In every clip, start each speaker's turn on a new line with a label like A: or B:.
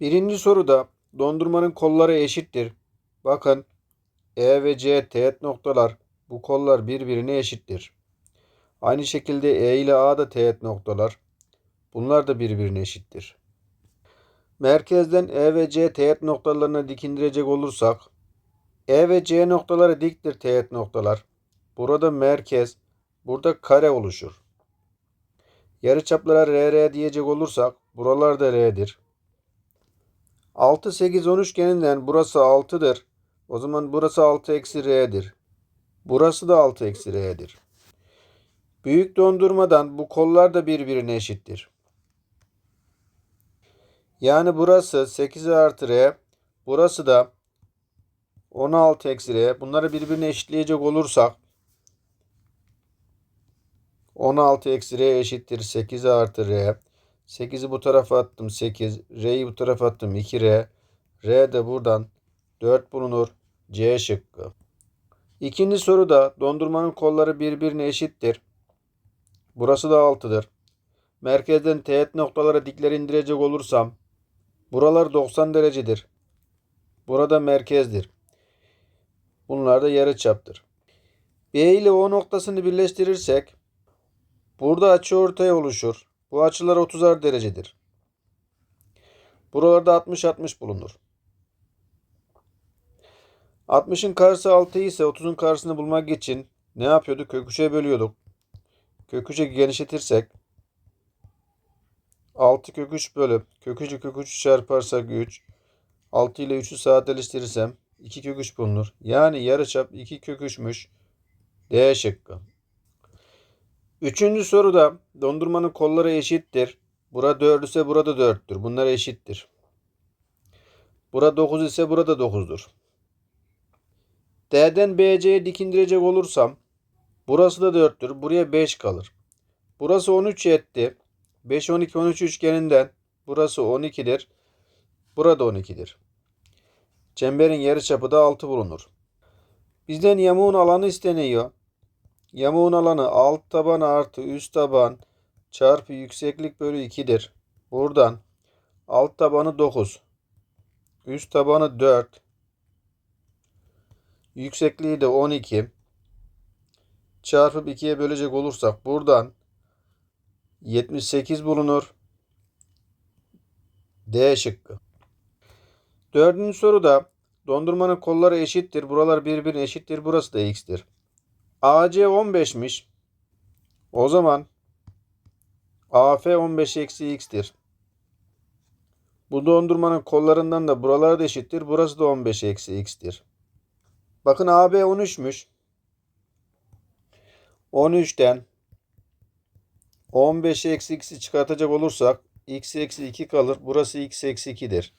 A: Birinci soruda dondurmanın kolları eşittir. Bakın E ve C teğet noktalar. Bu kollar birbirine eşittir. Aynı şekilde E ile A da teğet noktalar. Bunlar da birbirine eşittir. Merkezden E ve C teğet noktalarına dikindirecek olursak E ve C noktaları diktir teğet noktalar. Burada merkez, burada kare oluşur. Yarıçaplara RR diyecek olursak buralar da R'dir. 6, 8, 10 üçgeninden burası 6'dır. O zaman burası 6 eksi R'dir. Burası da 6 eksi R'dir. Büyük dondurmadan bu kollar da birbirine eşittir. Yani burası 8 artı R, burası da 16 eksi R. Bunları birbirine eşitleyecek olursak 16 eksi R eşittir 8 artı R. 8'i bu tarafa attım 8. R'yi bu tarafa attım 2R. R de buradan 4 bulunur. C şıkkı. İkinci soruda dondurmanın kolları birbirine eşittir. Burası da 6'dır. Merkezden teğet noktalara dikler indirecek olursam buralar 90 derecedir. Burada merkezdir. Bunlar da yarıçaptır. B ile O noktasını birleştirirsek burada açı ortaya oluşur. Bu açılar 30'ar derecedir. Buralarda 60-60 bulunur. 60'ın karşısı 6 ise 30'un karşısını bulmak için ne yapıyorduk? Kök 3'e bölüyorduk. Kök 3'e genişletirsek 6 kök 3 bölü kök 3'ü kök 3 çarparsak 3 6 ile 3'ü sadeleştirirsem 2 kök 3 bulunur. Yani yarıçap 2 kök 3'müş. D şıkkı. Üçüncü soruda dondurmanın kolları eşittir. Bura 4 ise burada 4'tür. Bunlar eşittir. Bura 9 ise burada 9'dur. D'den BC'ye dikindirecek olursam burası da 4'tür. Buraya 5 kalır. Burası 13 etti. 5 12 13 üçgeninden burası 12'dir. Burada 12'dir. Çemberin yarıçapı da 6 bulunur. Bizden yamuğun alanı isteniyor. Yamuğun alanı alt taban artı üst taban çarpı yükseklik bölü 2'dir. Buradan alt tabanı 9. Üst tabanı 4. Yüksekliği de 12. Çarpıp 2'ye bölecek olursak buradan 78 bulunur. D şıkkı. Dördüncü soruda dondurmanın kolları eşittir. Buralar birbirine eşittir. Burası da x'tir. AC 15'miş. O zaman AF 15 eksi x'tir. Bu dondurmanın kollarından da buralar da eşittir. Burası da 15 eksi x'tir. Bakın AB 13'müş. 13'ten 15 eksi x'i çıkartacak olursak x eksi 2 kalır. Burası x eksi 2'dir.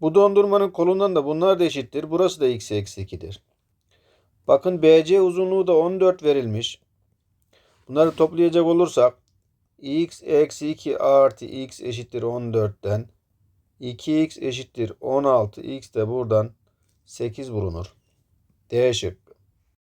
A: Bu dondurmanın kolundan da bunlar da eşittir. Burası da x eksi 2'dir. Bakın BC uzunluğu da 14 verilmiş. Bunları toplayacak olursak x eksi 2 artı x eşittir 14'ten 2x eşittir 16. x de buradan 8 bulunur. D şık.